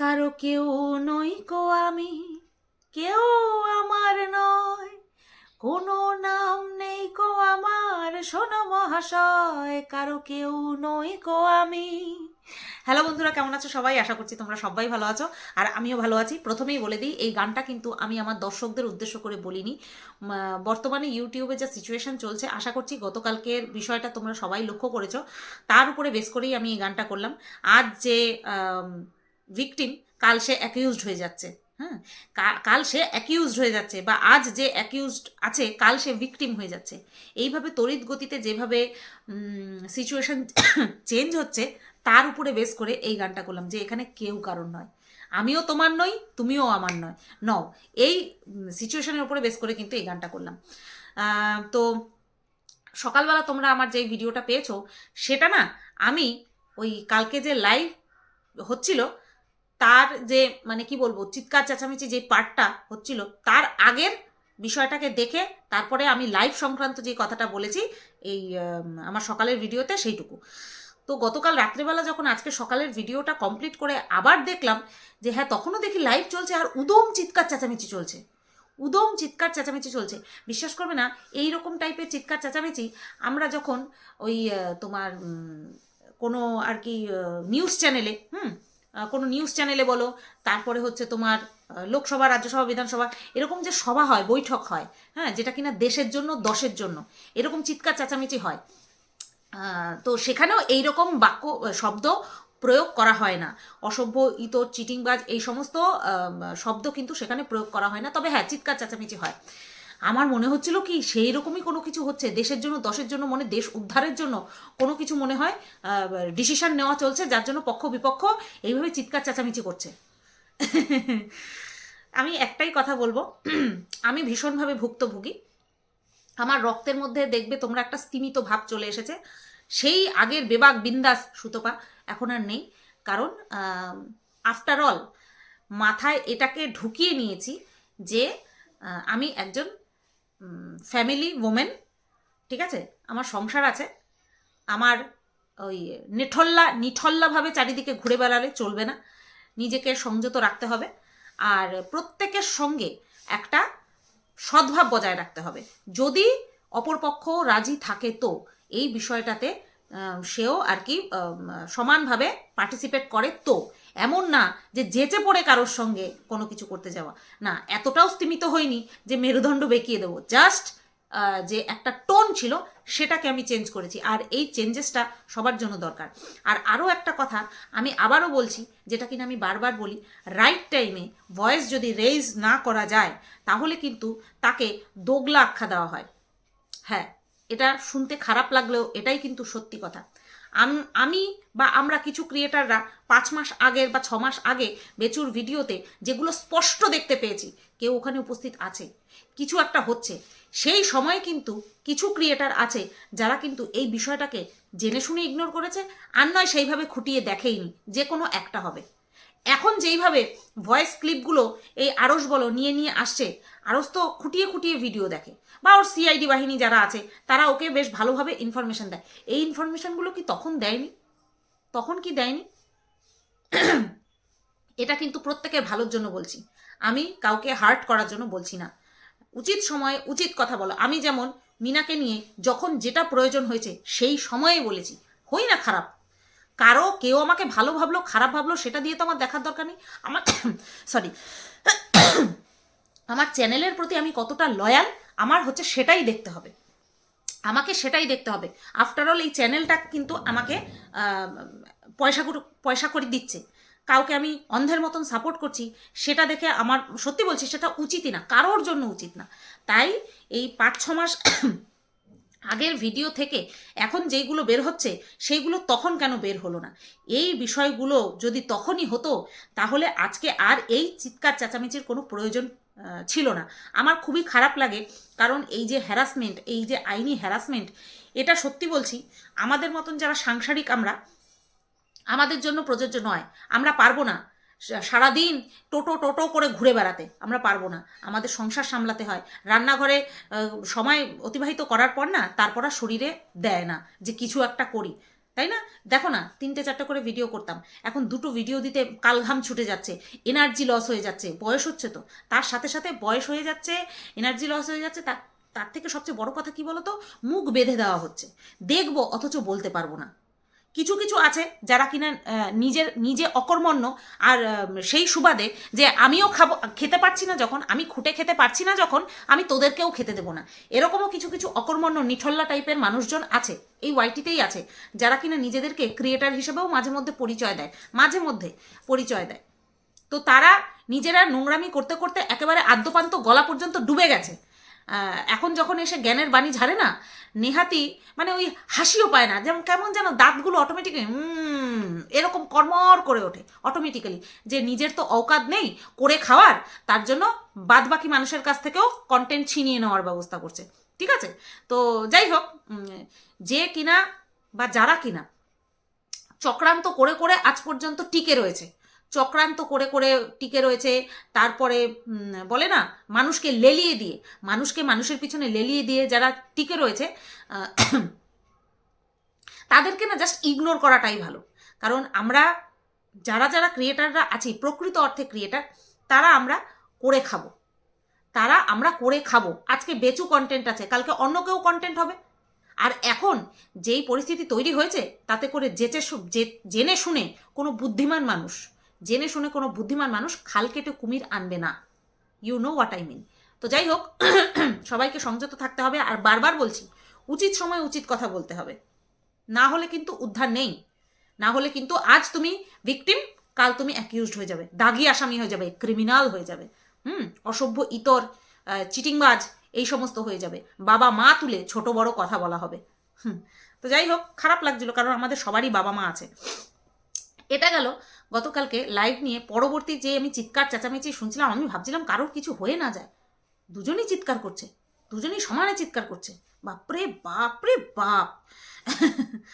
কারও কেউ নই কো আমি, কেউ আমার নয়। কোনো নাম নেই কো আমার, শোনো মহাশয়, কারও কেউ নই কো আমি। হ্যালো বন্ধুরা, কেমন আছো সবাই? আশা করছি তোমরা সবাই ভালো আছো, আর আমিও ভালো আছি। প্রথমেই বলে দিই, এই গানটা কিন্তু আমি আমার দর্শকদের উদ্দেশ্য করে বলিনি। বর্তমানে ইউটিউবে যা সিচুয়েশন চলছে, আশা করছি গতকালকের বিষয়টা তোমরা সবাই লক্ষ্য করেছ। তার উপরে বেস করেই আমি এই গানটা করলাম। আজ যে ভিকটিম কাল সে অ্যাকিউজড হয়ে যাচ্ছে হ্যাঁ? কাল সে অ্যাকিউজড হয়ে যাচ্ছে বা আজ যে অ্যাকিউজড আছে, কাল সে ভিকটিম হয়ে যাচ্ছে। এইভাবে তড়িৎ গতিতে যেভাবে সিচুয়েশন চেঞ্জ হচ্ছে, তার উপরে বেস করে এই গানটা করলাম যে এখানে কেউ কারণ নয়। আমিও তোমার নই, তুমিও আমার নয়। নও, এই সিচুয়েশনের উপরে বেস করে কিন্তু এই গানটা করলাম। তো সকালবেলা তোমরা আমার যে ভিডিওটা পেয়েছ, সেটা না, আমি ওই কালকে যে লাইভ হচ্ছিল তার যে মানে কি বলব, চিৎকার চেঁচামেচি যে পার্টটা হচ্ছিল, তার আগের বিষয়টাকে দেখে তারপরে আমি লাইভ সংক্রান্ত যে কথাটা বলেছি, এই আমার সকালের ভিডিওতে সেইটুকু। তো গতকাল রাত্রেবেলা যখন আজকে সকালের ভিডিওটা কমপ্লিট করে আবার দেখলাম যে হ্যাঁ তখনও দেখি লাইভ চলছে আর উদম চিৎকার চেঁচামেচি চলছে। উদম চিৎকার চেঁচামেচি চলছে। বিশ্বাস করবে না এই রকম টাইপের চিৎকার চেঁচামেচি আমরা যখন ওই তোমার কোনো আর কি নিউজ চ্যানেলে হুম কোনো নিউজ চ্যানেলে বলো, তারপরে হচ্ছে তোমার লোকসভা, রাজ্যসভা, বিধানসভা, এরকম যে সভা হয়, বৈঠক হয় হ্যাঁ যেটা কিনা দেশের জন্য, দশের জন্য, এরকম চিৎকার চেঁচামেচি হয়। তো সেখানেও এইরকম বাক্য, শব্দ প্রয়োগ করা হয় না। অসভ্য, ইতর, চিটিংবাজ, এই সমস্ত শব্দ কিন্তু সেখানে প্রয়োগ করা হয় না। তবে হ্যাঁ চিৎকার চেঁচামেচি হয়। আমার মনে হচ্ছিল কি সেই রকমই কোনো কিছু হচ্ছে। দেশের জন্য, দশের জন্য মনে, দেশ উদ্ধারের জন্য কোনো কিছু মনে হয় ডিসিশন নেওয়া চলছে, যার জন্য পক্ষ বিপক্ষ এইভাবে চিৎকার চেঁচামেচি করছে। আমি একটাই কথা বলব, আমি ভীষণভাবে ভুক্তভোগী। আমার রক্তের মধ্যে দেখবে তোমরা একটা স্তিমিত ভাব চলে এসেছে। সেই আগের বেবাক বিন্দাস সুতপা এখন আর নেই। কারণ আফটার অল মাথায় এটাকে ঢুকিয়ে নিয়েছি যে আমি একজন ফ্যামিলি ওমেন ঠিক আছে? আমার সংসার আছে। আমার ওই নিঠল্লা, নিঠল্লাভাবে চারিদিকে ঘুরে বেড়ালে চলবে না। নিজেকে সংযত রাখতে হবে। আর প্রত্যেকের সঙ্গে একটা সদ্ভাব বজায় রাখতে হবে। যদি অপরপক্ষ রাজি থাকে তো এই বিষয়টাতে সেও আর কি সমানভাবে পার্টিসিপেট করে তো। এমন না যে যেচে পড়ে কারোর সঙ্গে কোনো কিছু করতে যাওয়া। না, এতটাও স্তিমিত হয়নি যে মেরুদণ্ড বেঁকিয়ে দেবো। জাস্ট যে একটা টোন ছিল সেটাকে আমি চেঞ্জ করেছি। আর এই চেঞ্জেসটা সবার জন্য দরকার। আর আরও একটা কথা আমি আবারও বলছি, যেটা কিনা আমি বারবার বলি রাইট টাইমে ভয়েস যদি রেইজ না করা যায়, তাহলে কিন্তু তাকে দোগলা আখ্যা দেওয়া হয়। হ্যাঁ এটা শুনতে খারাপ লাগলেও এটাই কিন্তু সত্যি কথা। আম- বা আমরা কিছু ক্রিয়েটাররা পাঁচ মাস আগের বা ছ মাস আগে বেচুর ভিডিওতে যেগুলো স্পষ্ট দেখতে পেয়েছি, কেউ ওখানে উপস্থিত আছে। কিছু একটা হচ্ছে। সেই সময়ে কিন্তু কিছু ক্রিয়েটার আছে যারা কিন্তু এই বিষয়টাকে জেনে শুনে ইগনোর করেছে আর নয় সেইভাবে খুঁটিয়ে দেখেইনি। যে কোনো একটা হবে। এখন যেইভাবে ভয়েস ক্লিপগুলো এই আড়স বলো নিয়ে নিয়ে আসছে আড়স তো খুঁটিয়ে খুঁটিয়ে ভিডিও দেখে। বা ওর সিআইডি বাহিনী যারা আছে, তারা ওকে বেশ ভালোভাবে ইনফরমেশন দেয়। এই ইনফরমেশনগুলো কি তখন দেয়নি? তখন কি দেয়নি? এটা কিন্তু প্রত্যেকের ভালোর জন্য বলছি। আমি কাউকে হার্ট করার জন্য বলছি না। উচিত সময়ে উচিত কথা বলো। আমি যেমন মিনাকে নিয়ে যখন যেটা প্রয়োজন হয়েছে, সেই সময়ে বলেছি। হই না খারাপ। কারও কেউ আমাকে ভালো ভাবলো, খারাপ ভাবলো, সেটা দিয়ে তো আমার দেখার দরকার নেই। আমার সরি আমার চ্যানেলের প্রতি আমি কতটা লয়াল আমার হচ্ছে সেটাই দেখতে হবে। আমাকে সেটাই দেখতে হবে। আফটার অল এই চ্যানেলটা কিন্তু আমাকে পয়সা পয়সা করে দিচ্ছে। কাউকে আমি অন্ধের মতন সাপোর্ট করছি, সেটা দেখে আমার, সত্যি বলছি, সেটা উচিতই না, কারোর জন্য উচিত না। তাই এই পাঁচ ছ মাস আগের ভিডিও থেকে এখন যেইগুলো বের হচ্ছে, সেইগুলো তখন কেন বের হলো না? এই বিষয়গুলো যদি তখনই হতো, তাহলে আজকে আর এই চিৎকার চেঁচামেচির কোনো প্রয়োজন ছিল না। আমার খুবই খারাপ লাগে, কারণ এই যে হ্যারাসমেন্ট এই যে আইনি হ্যারাসমেন্ট এটা সত্যি বলছি, আমাদের মতন যারা সাংসারিক আমরা, আমাদের জন্য প্রযোজ্য নয়। আমরা পারব না সারাদিন টোটো টোটো করে ঘুরে বেড়াতে। আমরা পারব না। আমাদের সংসার সামলাতে হয়। রান্নাঘরে সময় অতিবাহিত করার পর না, তারপর আর শরীরে দেয় না যে কিছু একটা করি। তাই না? দেখো না, তিনটে চারটে করে ভিডিও করতাম। এখন দুটো ভিডিও দিতে কালঘাম ছুটে যাচ্ছে। এনার্জি লস হয়ে যাচ্ছে। বয়স হচ্ছে তো। তার সাথে সাথে বয়স হয়ে যাচ্ছে এনার্জি লস হয়ে যাচ্ছে। তার তার থেকে সবচেয়ে বড় কথা কি বলতো? মুখ বেঁধে দেওয়া হচ্ছে। দেখব, অথচ বলতে পারব না। কিছু কিছু আছে যারা কিনা নিজের, নিজে অকর্মণ্য। আর সেই সুবাদে যে আমিও খাব, খেতে পারছি না যখন, আমি খুঁটে খেতে পারছি না যখন, আমি তোদেরকেও খেতে দেবো না। এরকমও কিছু কিছু অকর্মণ্য নিঠল্লা টাইপের মানুষজন আছে, এই ওয়াইটিতেই আছে, যারা কিনা নিজেদেরকে ক্রিয়েটার হিসেবেও মাঝে মধ্যে পরিচয় দেয়, মাঝে মধ্যে পরিচয় দেয়। তো তারা নিজেরা নোংরামি করতে করতে একেবারে আদ্যপান্ত গলা পর্যন্ত ডুবে গেছে। এখন যখন এসে জ্ঞানের বাণী ঝাড়ে না, নেহাতি মানে ওই হাসিও পায় না, যেমন কেমন যেন দাঁতগুলো অটোমেটিক্যালি এরকম কর্মর করে ওঠে অটোমেটিক্যালি যে নিজের তো অকাত নেই করে খাওয়ার, তার জন্য বাদ বাকি মানুষের কাছ থেকেও কন্টেন্ট ছিনিয়ে নেওয়ার ব্যবস্থা করছে, ঠিক আছে? তো যাই হোক যে কিনা বা যারা কিনা, চক্রান্ত করে করে আজ পর্যন্ত টিকে রয়েছে। চক্রান্ত করে করে টিকে রয়েছে, তারপরে বলে না, মানুষকে লেলিয়ে দিয়ে, মানুষকে মানুষের পিছনে লেলিয়ে দিয়ে যারা টিকে রয়েছে তাদেরকে না জাস্ট ইগনোর করাটাই ভালো। কারণ আমরা, যারা যারা ক্রিয়েটাররা আছি, প্রকৃত অর্থে ক্রিয়েটার তারা আমরা করে খাব। তারা আমরা করে খাব। আজকে বেচু কন্টেন্ট আছে, কালকে অন্য কেউ কন্টেন্ট হবে। আর এখন যেই পরিস্থিতি তৈরি হয়েছে, তাতে করে জেচে জেনে শুনে কোনো বুদ্ধিমান মানুষ জেনে শুনে কোনো বুদ্ধিমান মানুষ খাল কেটে কুমির আনবে না। You know what I mean তো যাই হোক, সবাইকে সংযত থাকতে হবে আর বারবার বলছি, উচিত সময় উচিত কথা বলতে হবে। না হলে কিন্তু উদ্ধার নেই। না হলে কিন্তু আজ তুমি ভিকটিম কাল তুমি অ্যাকিউজড হয়ে যাবে। দাগি আসামি হয়ে যাবে ক্রিমিনাল হয়ে যাবে। হুম, অসভ্য ইতর চিটিংবাজ, এই সমস্ত হয়ে যাবে। বাবা মা তুলে ছোট বড় কথা বলা হবে। হুম, তো যাই হোক, খারাপ লাগছিল কারণ আমাদের সবারই বাবা মা আছে। এটা গেল গতকালকে লাইভ নিয়ে পরবর্তী যে আমি চিৎকার, চেঁচামেচি শুনছিলাম, আমি ভাবছিলাম কারোর কিছু হয়ে না যায়। দুজনই চিৎকার করছে, দুজনই সমানে চিৎকার করছে। বাপরে বাপরে বাপ।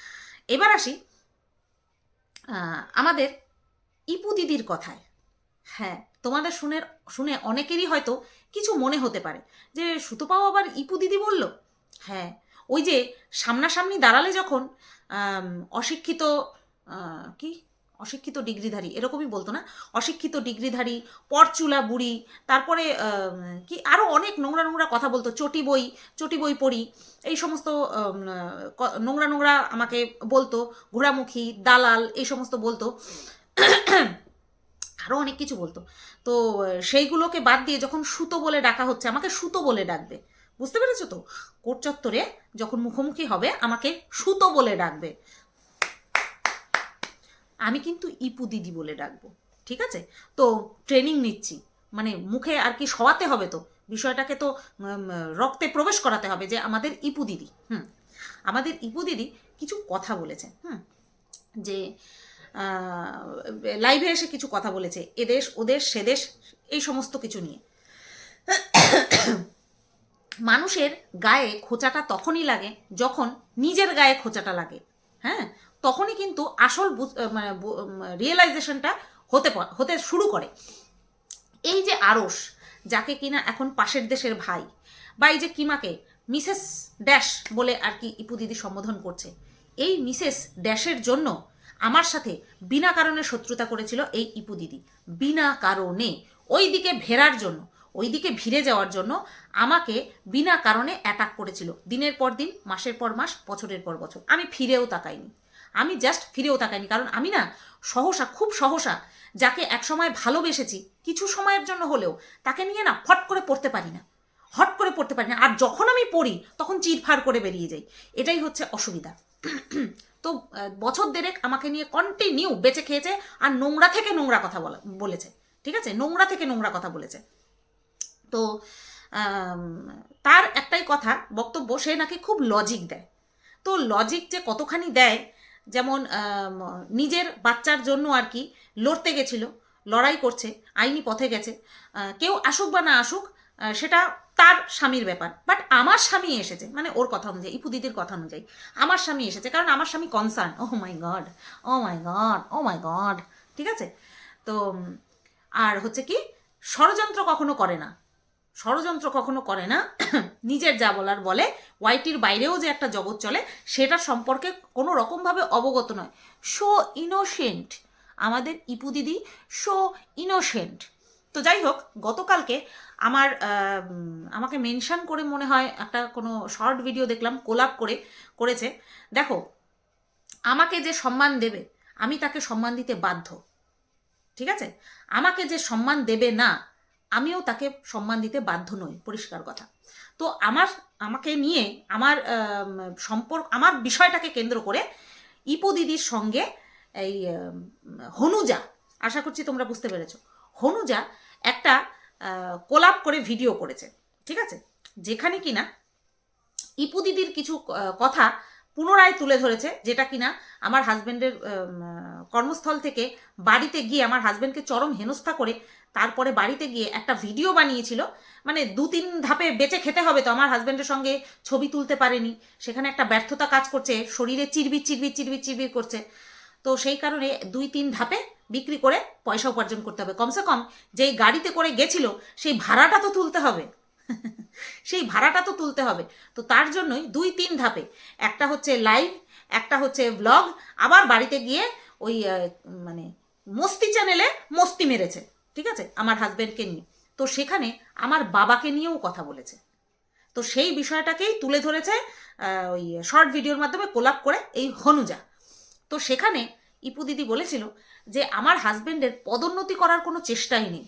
এবার আসি আমাদের ইপু দিদির কথায়। হ্যাঁ তোমাদের শুনে শুনে অনেকেরই হয়তো কিছু মনে হতে পারে। যে সুতোপাও আবার ইপু দিদি বলল? হ্যাঁ ওই যে সামনাসামনি দাঁড়ালে যখন অশিক্ষিত কি? অশিক্ষিত ডিগ্রিধারী, এরকমই বলতো না? অশিক্ষিত ডিগ্রিধারী, পরচুলা বুড়ি, তারপরে কি আরও অনেক নোংরা নোংরা কথা বলতো, চটি বই চটি বই পড়ি, এই সমস্ত নোংরা নোংরা আমাকে বলতো, ঘোড়ামুখী, দালাল, এই সমস্ত বলতো। আরও অনেক কিছু বলতো। তো, সেইগুলোকে বাদ দিয়ে যখন সুতো বলে ডাকা হচ্ছে, আমাকে সুতো বলে ডাকবে। বুঝতে পেরেছ তো? কোট চত্বরে যখন মুখোমুখি হবে, আমাকে সুতো বলে ডাকবে। আমি কিন্তু ইপু দিদি বলে ডাকবো, ঠিক আছে? তো ট্রেনিং নিচ্ছি। মানে মুখে আর কি সওয়াতে হবে তো, বিষয়টাকে তো রক্তে প্রবেশ করাতে হবে যে আমাদের ইপু দিদি, হুম? আমাদের ইপু দিদি কিছু কথা বলেছে, হুম? যে লাইভে এসে কিছু কথা বলেছে, এদেশ, ওদেশ, সেদেশ, এই সমস্ত কিছু নিয়ে। মানুষের গায়ে খোঁচাটা তখনই লাগে যখন নিজের গায়ে খোঁচাটা লাগে হ্যাঁ? তখনই কিন্তু আসল রিয়েলাইজেশনটা হতে হতে শুরু করে। এই যে আড়স যাকে কিনা এখন পাশের দেশের ভাই, বা এই যে কিমাকে, মিসেস ড্যাশ বলে আর কি ইপু দিদি সম্বোধন করছে, এই মিসেস ড্যাশের জন্য আমার সাথে বিনা কারণে শত্রুতা করেছিল এই ইপু দিদি। বিনা কারণে। ওই দিকে ভেরার জন্য ওই দিকে ভিড়ে যাওয়ার জন্য আমাকে বিনা কারণে অ্যাটাক করেছিল। দিনের পর দিন, মাসের পর মাস, বছরের পর বছর। আমি ফিরেও তাকাইনি। আমি জাস্ট ফিরেও তাকাইনি। কারণ আমি না সহসা, খুব সহসা যাকে একসময় ভালোবেসেছি, কিছু সময়ের জন্য হলেও তাকে নিয়ে না ফট করে পড়তে পারি না। হট করে পড়তে পারি না। আর যখন আমি পড়ি, তখন চিরফার করে বেরিয়ে যাই। এটাই হচ্ছে অসুবিধা। তো বছর দেড়েক আমাকে নিয়ে কন্টিনিউ বেঁচে খেয়েছে আর নোংরা থেকে নোংরা কথা বলা, বলেছে। ঠিক আছে? নোংরা থেকে নোংরা কথা বলেছে। তো তার একটাই কথা, বক্তব্য, সে নাকি খুব লজিক দেয়। তো লজিক যে কতখানি দেয় যেমন নিজের বাচ্চার জন্য আর কি লড়তে গেছিল, লড়াই করছে, আইনি পথে গেছে। কেউ আসুক বা না আসুক সেটা তার স্বামীর ব্যাপার। বাট আমার স্বামী এসেছে মানে ওর কথা অনুযায়ী, ইপু দিদির কথা অনুযায়ী, আমার স্বামী এসেছে কারণ আমার স্বামী concern oh my god oh my god oh my god ঠিক আছে? তো আর হচ্ছে কি, ষড়যন্ত্র কখনো করে না। ষড়যন্ত্র কখনো করে না। নিজের যা বলার বলে। ওয়াইটির বাইরেও যে একটা জগৎ চলে, সেটা সম্পর্কে কোনো রকমভাবে অবগত নয়। So innocent. আমাদের ইপু দিদি, সো ইনোসেন্ট। তো যাই হোক, গতকালকে আমার আমাকে মেনশন করে মনে হয় একটা কোনো শর্ট ভিডিও দেখলাম, কোলাপ করে, করেছে। দেখো, আমাকে যে সম্মান দেবে, আমি তাকে সম্মান দিতে বাধ্য। ঠিক আছে? আমাকে যে সম্মান দেবে না আমিও তাকে সম্মান দিতে বাধ্য নই, পরিষ্কার কথা। তো আমার, আমাকে নিয়ে আমার সম্পর্ক, আমার বিষয়টাকে কেন্দ্র করে ইপু দিদির সঙ্গে এই হনুজা, আশা করছি তোমরা বুঝতে পেরেছ, হনুজা একটা কোলাপ করে ভিডিও করেছে, ঠিক আছে? যেখানে কিনা ইপু দিদির কিছু কথা পুনরায় তুলে ধরেছে, যেটা কিনা আমার হাজব্যান্ডের কর্মস্থল থেকে বাড়িতে গিয়ে আমার হাজব্যান্ডকে চরম হেনস্থা করে তারপরে বাড়িতে গিয়ে একটা ভিডিও বানিয়েছিল। মানে দু তিন ধাপে বেঁচে খেতে হবে তো, আমার হাজব্যান্ডের সঙ্গে ছবি তুলতে পারেনি। সেখানে একটা ব্যর্থতা কাজ করছে, শরীরে চিরবির চিরবির চিরবির চিরবির করছে। তো সেই কারণে দুই তিন ধাপে বিক্রি করে পয়সা উপার্জন করতে হবে। কমসে কম যেই গাড়িতে করে গেছিল, সেই ভাড়াটা তো তুলতে হবে। সেই ভাড়াটা তো তুলতে হবে। তো তার জন্যই দুই তিন ধাপে, একটা হচ্ছে লাইভ একটা হচ্ছে ব্লগ আবার বাড়িতে গিয়ে ওই মানে মস্তি চ্যানেলে মস্তি মেরেছে। ঠিক আছে? আমার হাজব্যান্ডকে নিয়ে। তো সেখানে আমার বাবাকে নিয়েও কথা বলেছে। তো সেই বিষয়টাকেই তুলে ধরেছে ওই শর্ট ভিডিওর মাধ্যমে কোলাপ করে এই হনুজা। তো সেখানে ইপু দিদি বলেছিল যে, আমার হাজব্যান্ডের পদোন্নতি করার কোনো চেষ্টাই নেই।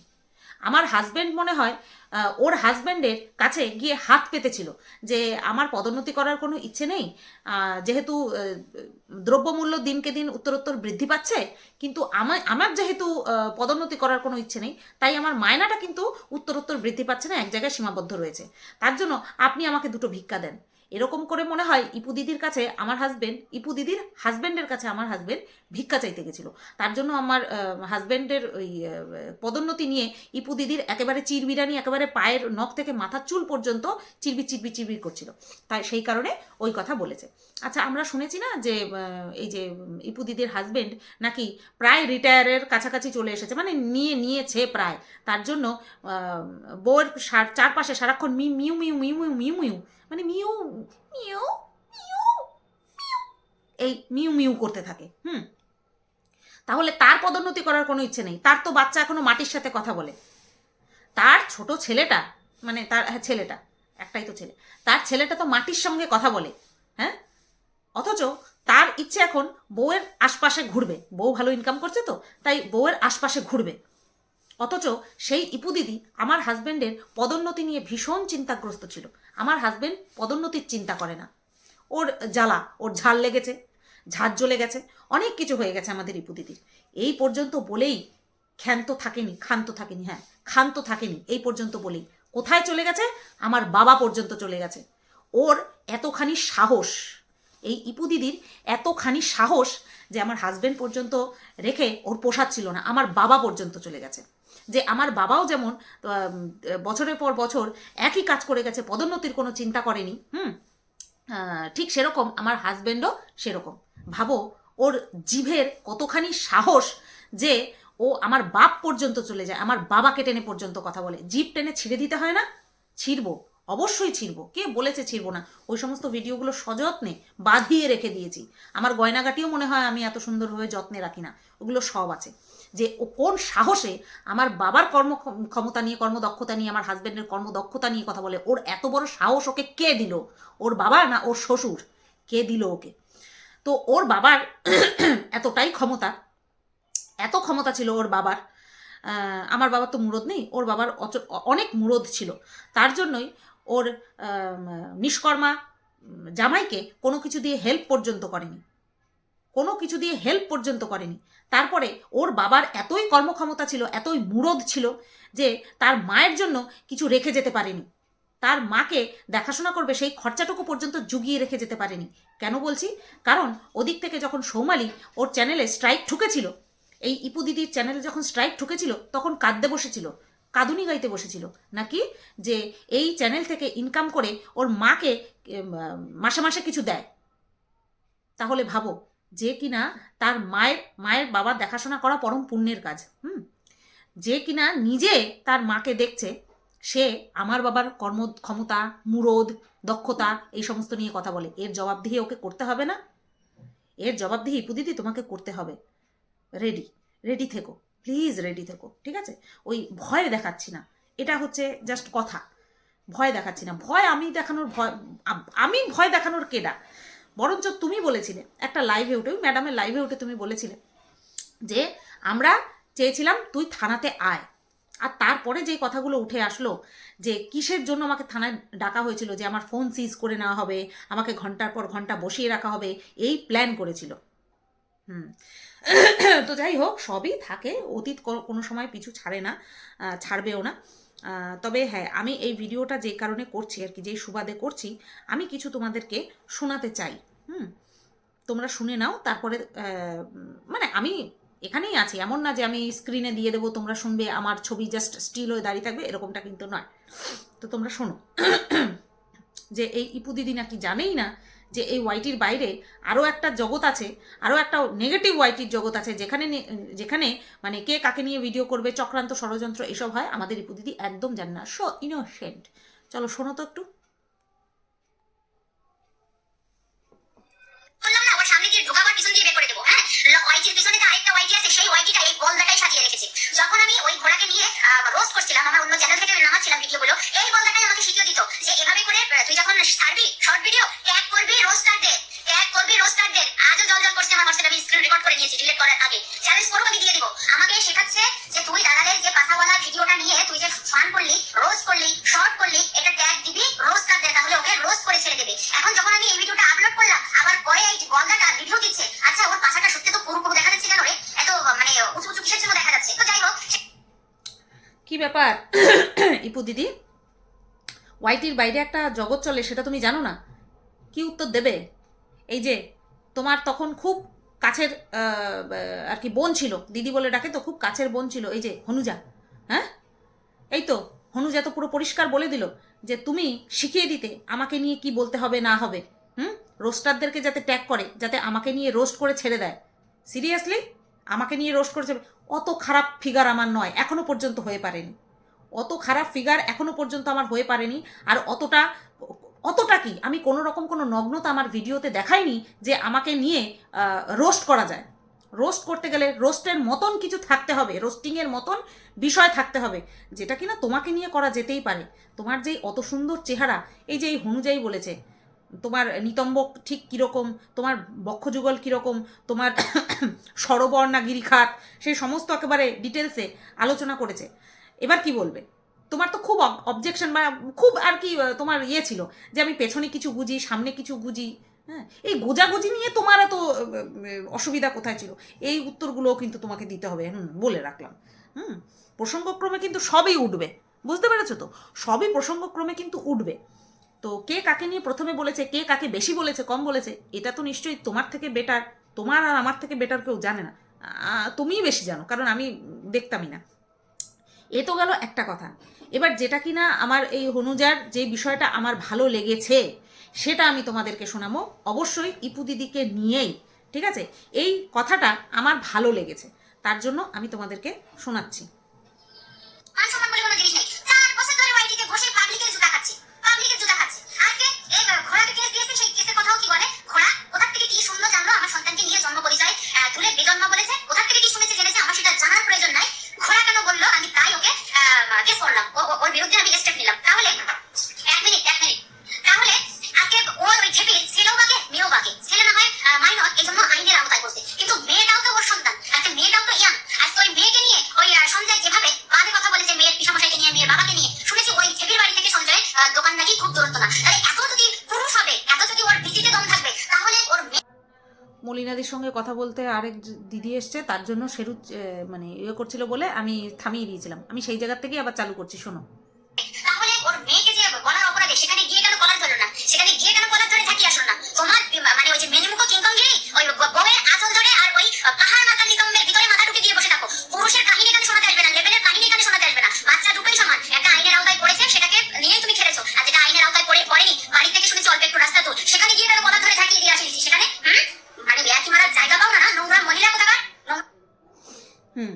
আমার হাজব্যান্ড মনে হয় ওর হাজব্যান্ডের কাছে গিয়ে হাত পেতেছিল যে আমার পদোন্নতি করার কোনো ইচ্ছে নেই যেহেতু দ্রব্যমূল্য দিনকে দিন উত্তরোত্তর বৃদ্ধি পাচ্ছে, কিন্তু আমার আমার যেহেতু পদোন্নতি করার কোনো ইচ্ছে নেই, তাই আমার মায়নাটা কিন্তু উত্তরোত্তর বৃদ্ধি পাচ্ছে না, এক জায়গায় সীমাবদ্ধ রয়েছে। তার জন্য আপনি আমাকে দুটো ভিক্ষা দেন। এরকম করে মনে হয় ইপু দিদির কাছে আমার হাজব্যান্ড ইপু দিদির হাজব্যান্ডের কাছে আমার হাজব্যান্ড ভিক্ষা চাইতে গেছিল। তার জন্য আমার হাজব্যান্ডের ওই পদোন্নতি নিয়ে ইপু দিদির একেবারে চিরবিরানি, একেবারে পায়ের নখ থেকে মাথার চুল পর্যন্ত চিরবি চিরবি চিরবির করছিল। তাই সেই কারণে ওই কথা বলেছে। আচ্ছা আমরা শুনেছি না যে এই যে, ইপু দিদির হাজবেন্ড নাকি প্রায় রিটায়ারের কাছাকাছি চলে এসেছে মানে নিয়ে, নিয়েছে প্রায়। তার জন্য বউয়ের চারপাশে সারাক্ষণ মি, মিউ মিউ মিউ মিউ মিউ মিউ মানে মিউ মিউ মিউ মিউ, এই মিউ মিউ করতে থাকে, হুম? তাহলে তার পদোন্নতি করার কোনো ইচ্ছে নেই। তার তো বাচ্চা এখনও মাটির সাথে কথা বলে। তার ছোট ছেলেটা মানে তার হ্যাঁ ছেলেটা, একটাই তো ছেলে, তার ছেলেটা তো মাটির সঙ্গে কথা বলে হ্যাঁ? অথচ তার ইচ্ছে এখন বউয়ের আশপাশে ঘুরবে। বউ ভালো ইনকাম করছে তো, তাই বউয়ের আশপাশে ঘুরবে। অথচ সেই ইপু দিদি আমার হাজবেন্ডের পদোন্নতি নিয়ে ভীষণ চিন্তাগ্রস্ত ছিল। আমার হাজবেন্ড পদোন্নতির চিন্তা করে না। ওর জ্বালা, ওর ঝাল লেগেছে, ঝাঁজ জ্বলে গেছে, অনেক কিছু হয়ে গেছে আমাদের ইপু দিদির। এই পর্যন্ত বলেই ক্ষান্ত থাকেনি ক্ষান্ত থাকেনি হ্যাঁ ক্ষান্ত থাকেনি। এই পর্যন্ত বলেই। কোথায় চলে গেছে? আমার বাবা পর্যন্ত চলে গেছে। ওর এতখানি সাহস এই ইপু দিদির এতখানি সাহস যে আমার হাজব্যান্ড পর্যন্ত রেখে ওর পোষাচ্ছিল না, আমার বাবা পর্যন্ত চলে গেছে। যে আমার বাবাও যেমন বছরের পর বছর একই কাজ করে গেছে, পদোন্নতির কোনো চিন্তা করেনি, হুম? ঠিক সেরকম আমার হাজব্যান্ডও সেরকম। ভাবো, ওর জিভের কতখানি সাহস যে ও আমার বাপ পর্যন্ত চলে যায়, আমার বাবাকে টেনে পর্যন্ত কথা বলে। জিভ টেনে ছিঁড়ে দিতে হয় না, ছিঁড়বো। অবশ্যই ছিঁড়বো। কে বলেছে ছিঁড়বো না? ওই সমস্ত ভিডিওগুলো সযত্নে বাঁধিয়ে রেখে দিয়েছি। আমার গয়নাগাটিও মনে হয় আমি এত সুন্দরভাবে যত্নে রাখি না। ওগুলো সব আছে। যে ও কোন সাহসে আমার বাবার কর্ম ক্ষমতা নিয়ে, কর্মদক্ষতা নিয়ে, আমার হাজব্যান্ডের কর্মদক্ষতা নিয়ে কথা বলে, ওর এত বড় সাহস ওকে কে দিল? ওর বাবা না ওর শ্বশুর? কে দিল ওকে? তো ওর বাবার এতটাই ক্ষমতা, এত ক্ষমতা ছিল ওর বাবার। আমার বাবার তো মুরদ নেই, ওর বাবার অনেক মুরদ ছিল। তার জন্যই ওর নিষ্কর্মা জামাইকে কোনো কিছু দিয়ে হেল্প পর্যন্ত করেনি। কোনো কিছু দিয়ে হেল্প পর্যন্ত করেনি। তারপরে ওর বাবার এতই কর্মক্ষমতা ছিল, এতই মুরদ ছিল যে তার মায়ের জন্য কিছু রেখে যেতে পারেনি। তার মাকে দেখাশোনা করবে সেই খরচাটুকু পর্যন্ত জুগিয়ে রেখে যেতে পারেনি। কেন বলছি? কারণ ওদিক থেকে যখন সৌমালি ওর চ্যানেলে স্ট্রাইক ঠুকেছিল, এই ইপু দিদির চ্যানেলে যখন স্ট্রাইক ঠুকেছিল, তখন কাঁদতে বসেছিল। কাঁদুনি গাইতে বসেছিল। নাকি? যে এই চ্যানেল থেকে ইনকাম করে ওর মাকে মাসে মাসে কিছু দেয়। তাহলে ভাবো, যে কিনা তার মায়ের মায়ের বাবার দেখাশোনা করা পরম পুণ্যের কাজ, হুম? যে কিনা নিজে তার মাকে দেখছে, সে আমার বাবার কর্ম, ক্ষমতা, মুরোদ, দক্ষতা, এই সমস্ত নিয়ে কথা বলে। এর জবাবদিহি ওকে করতে হবে না? এর জবাবদিহি পুদিদি তোমাকে করতে হবে। রেডি রেডি থেকো। প্লিজ রেডি থেকো, ঠিক আছে? ওই ভয় দেখাচ্ছি না। এটা হচ্ছে জাস্ট কথা। ভয় দেখাচ্ছি না। ভয় আমি দেখানোর ভয়, আমি ভয় দেখানোর কেডা বরঞ্চ তুমি বলেছিলে, একটা লাইভে উঠে, ওই ম্যাডামের লাইভে উঠে তুমি বলেছিলে যে, আমরা চেয়েছিলাম তুই থানাতে আয়। আর তারপরে যে কথাগুলো উঠে আসলো যে, কিসের জন্য আমাকে থানায় ডাকা হয়েছিল যে আমার ফোন সিজ করে নেওয়া হবে, আমাকে ঘণ্টার পর ঘণ্টা বসিয়ে রাখা হবে? এই প্ল্যান করেছিল। হুম। তো যাই হোক, সবই থাকে। অতীত কোনো- সময় পিছু ছাড়ে না ছাড়বেও না। তবে হ্যাঁ আমি এই ভিডিওটা যে কারণে করছি আর কি যেই সুবাদে করছি, আমি কিছু তোমাদেরকে শোনাতে চাই। হুম। তোমরা শুনে নাও, তারপরে মানে আমি এখানেই আছি। এমন না যে আমি স্ক্রিনে দিয়ে দেবো, তোমরা শুনবে, আমার ছবি জাস্ট স্টিল হয়ে দাঁড়িয়ে থাকবে, এরকমটা কিন্তু নয়। তো তোমরা শোনো। যে এই ইপু দিদি নাকি জানেই না যে এই ওয়াইটির বাইরে আরও একটা জগৎ আছে আরও একটা নেগেটিভ ওয়াইটির জগৎ আছে, যেখানে যেখানে মানে কে কাকে নিয়ে ভিডিও করবে, চক্রান্ত, ষড়যন্ত্র, এসব হয়, আমাদের রিপু দিদি একদম জানে না। সো ইনোসেন্ট চলো শোনো তো একটু। রেখেছে যখন আমি ওই ঘোড়াকে নিয়ে রোস্ট করছিলাম, আমার অন্য চ্যানেল থেকে নামাচ্ছিলাম ভিডিওগুলো এই বলদাটাই আমাকে শিখিয়ে দিত যে এভাবে করে তুই যখন ছাড়বি শর্ট ভিডিও ট্যাগ করবি রোস্টারদের ট্যাগ করবি রোস্টারদের আজও জল জল করছে আমার হোয়াটসঅ্যাপে আমি স্ক্রিন রেকর্ড করে নিয়েছি ডিলিট করার আগে। চ্যালেঞ্জ করব আমি দিয়ে দিব। আমাকে শেখাচ্ছে যে তুই দালালের যে পাশাওয়ালা ভিডিওটা নিয়ে তুই যে ফান করলি রোস্ট করলি শর্ট করলি, এটা ট্যাগ দিবি রোস্টারদের তাহলে ওকে রোস্ট করে ছেড়ে দিবি। এখন যখন আমি এই ভিডিওটা আপলোড করলাম, আবার পরে এই গলদাটা রিভিউ দিচ্ছে আচ্ছা ব্যাপার? ইপু দিদি, ওয়াইটির বাইরে একটা জগৎ চলে, সেটা তুমি জানো না? কি উত্তর দেবে? এই যে, তোমার তখন খুব কাছের আর কি বোন ছিল। দিদি বলে ডাকে তো, খুব কাছের বোন ছিল। এই যে, হনুজা হ্যাঁ? এই তো, হনুজা তো পুরো পরিষ্কার বলে দিল যে, তুমি শিখিয়ে দিতে, আমাকে নিয়ে কি বলতে হবে, না হবে। হুম? রোস্টারদেরকে যাতে ট্যাগ করে, যাতে আমাকে নিয়ে রোস্ট করে ছেড়ে দেয়। সিরিয়াসলি? আমাকে নিয়ে রোস্ট করেছে। অত খারাপ ফিগার আমার নয়, এখনও পর্যন্ত হয়ে পারেনি। অত খারাপ ফিগার এখনও পর্যন্ত আমার হয়ে পারেনি, আর অতটা অতটা কি? আমি কোনো রকম কোনো নগ্নতা আমার ভিডিওতে দেখাইনি যে আমাকে নিয়ে রোস্ট করা যায়। রোস্ট করতে গেলে রোস্টের মতন কিছু থাকতে হবে রোস্টিংয়ের মতন বিষয় থাকতে হবে, যেটা কিনা তোমাকে নিয়ে করা যেতেই পারে। তোমার যেই অত সুন্দর চেহারা, এই যে এই হনুজাই বলেছে তোমার নিতম্ব ঠিক কীরকম, তোমার বক্ষযুগল কীরকম, তোমার স্বরবর্ণা গিরিখাত সেই সমস্ত একেবারে ডিটেলসে আলোচনা করেছে। এবার কি বলবে? তোমার তো খুব অবজেকশন বা খুব আর কি তোমার ইয়ে ছিল যে আমি পেছনে কিছু বুঝি, সামনে কিছু বুঝি হ্যাঁ? এই গোজাগুজি নিয়ে তোমার এত অসুবিধা কোথায় ছিল? এই উত্তরগুলোও কিন্তু তোমাকে দিতে হবে, হুম, বলে রাখলাম। হুম? প্রসঙ্গক্রমে কিন্তু সবই উঠবে, বুঝতে পেরেছ তো? সবই প্রসঙ্গক্রমে কিন্তু উঠবে। তো কে কাকে নিয়ে প্রথমে বলেছে, কে কাকে বেশি বলেছে, কম বলেছে, এটা তো নিশ্চয়ই তোমার থেকে বেটার তোমার আর আমার থেকে বেটার কেউ জানে না। তুমিই বেশি জানো, কারণ আমি দেখতামই না। এ তো গেল একটা কথা। এবার যেটা কিনা আমার এই হনুজার যে বিষয়টা আমার ভালো লেগেছে, সেটা আমি তোমাদেরকে শোনাবো। অবশ্যই ইপু দিদিকে নিয়েই, ঠিক আছে? এই কথাটা আমার ভালো লেগেছে, তার জন্য আমি তোমাদেরকে শোনাচ্ছি। বলেছে, কোথা থেকে কি শুনেছে জেনেছে আমার সেটা জানার প্রয়োজন নাই। ঘোড়া কেন বলল? আমি তাই ওকে কেস করলাম। ওর বিরুদ্ধে আমি স্টেপ নিলাম। তাহলে সঙ্গে কথা বলতে আরেক দিদি এসছে, তার জন্য সেরু মানে ইয়ে করছিল বলে আমি থামিয়ে দিয়েছিলাম। আমি সেই জায়গার থেকেই আবার চালু করছি, শোনো তাহলে ওর মেয়েকে যে বলার অপরাধে সেখানে গিয়ে কেন কলার ধরলো না সেখানে গিয়ে কেন কলার ধরে ঝাঁকি আসলো না তোমার বি- মানে ওই যে মেনিমুখো কিংকংগিরি ওই ব- বউয়ের আঁচল ধরে আর ওই আহ, পাহাড় মাথা নিতম্বের ভিতরে মাথা ঢুকে দিয়ে বসে থাকো পুরুষের কাহিনী এখানে শোনাতে আসবে না লেভেলের কাহিনী এখানে শোনাতে আসবে না বাচ্চা দুটোই সমান একটা আইনের আওতায় পড়েছে সেটাকে নিয়েই তুমি খেলেছো আর যেটা আইনের আওতায় পড়ে পড়েনি বাড়ি থেকে শুনেছি অল্প একটু রাস্তা দূর সেখানে গিয়ে কেন কলার ধরে ঝাঁকিয়ে দিয়ে আসিস সেখানে হুম মানে বেয়াকি মারার জায়গা পাও না না নোংরা মহিলা কোথাকার নোংরা হুম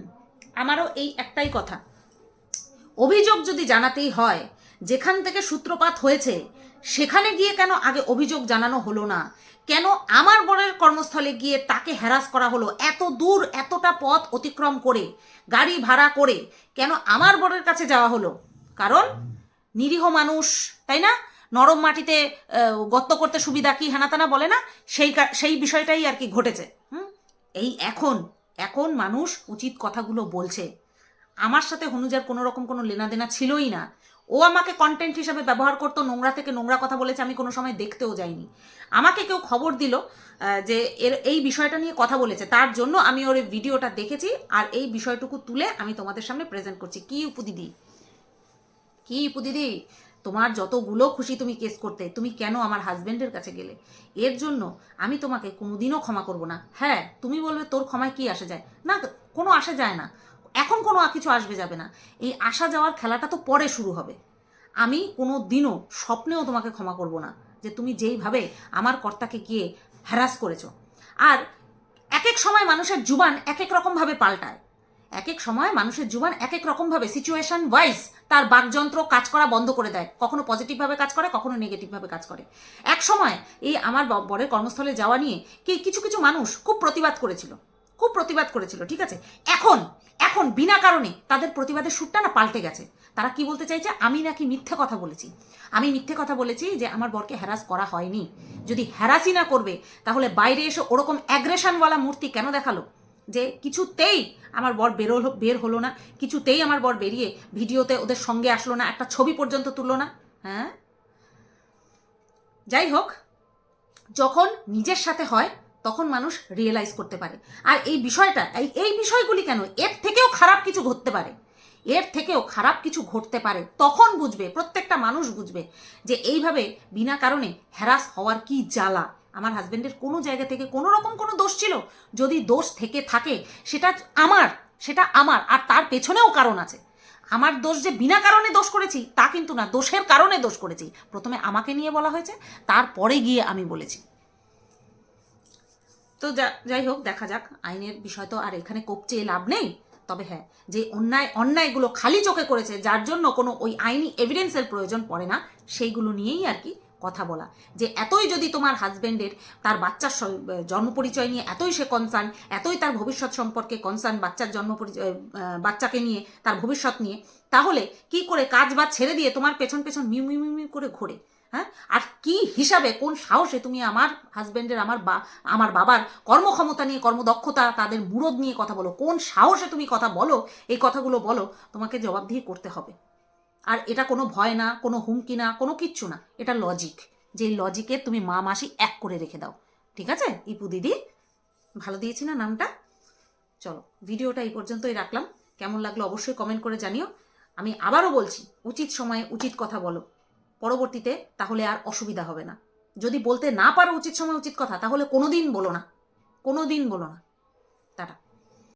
আমারও এই একটাই কথা। অভিযোগ যদি জানাতেই হয়, যেখান থেকে সূত্রপাত হয়েছে, সেখানে গিয়ে কেন আগে অভিযোগ জানানো হলো না? কেন আমার বরের কর্মস্থলে গিয়ে তাকে হ্যারাস করা হলো? এত দূর, এতটা পথ অতিক্রম করে, গাড়ি ভাড়া করে কেন আমার বরের কাছে যাওয়া হলো? কারণ নিরীহ মানুষ, তাই না? নরম মাটিতে গর্ত করতে সুবিধা কি হেনাতানা বলে না? সেই সেই বিষয়টাই আর কি ঘটেছে। হুম? এই এখন এখন মানুষ উচিত কথাগুলো বলছে। আমার সাথে হনুজার কোনো রকম কোনো লেনাদেনা ছিলই না। ও আমাকে কন্টেন্ট হিসাবে ব্যবহার করতো, নোংরা থেকে নোংরা কথা বলেছে, আমি কোনো সময় দেখতেও যাইনি। আমাকে কেউ খবর দিল যে এর, এই বিষয়টা নিয়ে কথা বলেছে, তার জন্য আমি ওর ভিডিওটা দেখেছি, আর এই বিষয়টুকু তুলে আমি তোমাদের সামনে প্রেজেন্ট করছি। কি উপদিদি কি উপদিদি তোমার যতগুলো খুশি তুমি কেস করতে, তুমি কেন আমার হাজবেন্ডের কাছে গেলে? এর জন্য আমি তোমাকে কোনোদিনও ক্ষমা করব না। হ্যাঁ তুমি বলবে তোর ক্ষমায় কি আসে যায়? না, কোনো আসে যায় না। এখন কোনো কিছু আসবে যাবে না। এই আসা যাওয়ার খেলাটা তো পরে শুরু হবে। আমি কোনো দিনও স্বপ্নেও তোমাকে ক্ষমা করব না যে তুমি যেইভাবে আমার কর্তাকে গিয়ে হ্যারাস করেছ। আর এক এক সময় মানুষের জুবান এক এক রকমভাবে পাল্টায়। এক এক সময় মানুষের জুবান এক এক রকমভাবে সিচুয়েশন ওয়াইজ তার বাকযন্ত্র কাজ করা বন্ধ করে দেয়। কখনো পজিটিভভাবে কাজ করে, কখনো নেগেটিভভাবে কাজ করে। এক সময় এই আমার বরের কর্মস্থলে যাওয়া নিয়ে কি, কিছু কিছু মানুষ খুব প্রতিবাদ করেছিল। খুব প্রতিবাদ করেছিল, ঠিক আছে? এখন এখন, বিনা কারণে তাদের প্রতিবাদের সুরটা না পাল্টে গেছে। তারা কি বলতে চাইছে? আমি নাকি মিথ্যে কথা বলেছি। আমি মিথ্যে কথা বলেছি যে আমার বরকে হ্যারাস করা হয়নি। যদি হ্যারাসই না করবে, তাহলে বাইরে এসে ওরকম অ্যাগ্রেশনওয়ালা মূর্তি কেন দেখাল? যে কিছুতেই আমার বর বেরো, বের হলো না, কিছুতেই আমার বর বেরিয়ে ভিডিওতে ওদের সঙ্গে আসলো না, একটা ছবি পর্যন্ত তুললো না হ্যাঁ? যাই হোক, যখন নিজের সাথে হয় তখন মানুষ রিয়েলাইজ করতে পারে। আর এই বিষয়টা, এই এই বিষয়গুলি কেন? এর থেকেও খারাপ কিছু ঘটতে পারে। এর থেকেও খারাপ কিছু ঘটতে পারে। তখন বুঝবে, প্রত্যেকটা মানুষ বুঝবে যে এইভাবে বিনা কারণে হ্যারাস হওয়ার কি জ্বালা। আমার হাজব্যান্ডের কোনো জায়গা থেকে কোনো রকম কোনো দোষ ছিল? যদি দোষ থেকে থাকে, সেটা আমার সেটা আমার, আর তার পেছনেও কারণ আছে। আমার দোষ যে বিনা কারণে দোষ করেছি, তা কিন্তু না। দোষের কারণে দোষ করেছি। প্রথমে আমাকে নিয়ে বলা হয়েছে, তারপরে গিয়ে আমি বলেছি। তো যাই হোক, দেখা যাক। আইনের বিষয় তো আর এখানে কোপচে লাভ নেই। তবে হ্যাঁ যে অন্যায়, অন্যায়গুলো খালি চোখে করেছে, যার জন্য কোনো ওই আইনি এভিডেন্সের প্রয়োজন পড়ে না, সেইগুলো নিয়েই আর কি কথা বলা। যে এতই যদি তোমার হাজবেন্ডের তার বাচ্চার জন্ম পরিচয় নিয়ে এতই সে কনসার্ন এতই তার ভবিষ্যৎ সম্পর্কে কনসার্ন বাচ্চার জন্ম পরিচয় বাচ্চাকে নিয়ে, তার ভবিষ্যৎ নিয়ে, তাহলে কি করে কাজ বাজ ছেড়ে দিয়ে তোমার পেছন পেছন মিউ মিউ মিউ করে ঘোরে? হ্যাঁ? আর কি হিসাবে, কোন সাহসে তুমি আমার হাজবেন্ডের আমার বা, আমার বাবার কর্মক্ষমতা নিয়ে, কর্মদক্ষতা, তাদের মুরদ নিয়ে কথা বলো? কোন সাহসে তুমি কথা বলো? এই কথাগুলো বলো, তোমাকে জবাবদিহি করতে হবে। আর এটা কোনো ভয় না, কোনো হুমকি না, কোনো কিচ্ছু না। এটা লজিক যে লজিকে তুমি মা মাসি এক করে রেখে দাও। ঠিক আছে? ইপু দিদি, ভালো দিয়েছি না নামটা? চলো, ভিডিওটা এই পর্যন্তই রাখলাম। কেমন লাগল অবশ্যই কমেন্ট করে জানিও। আমি আবারও বলছি, উচিত সময়ে উচিত কথা বলো। পরবর্তীতে তাহলে আর অসুবিধা হবে না। যদি বলতে না পারো উচিত সময়, উচিত কথা, তাহলে কোনোদিন বলো না। কোনোদিন বলো না।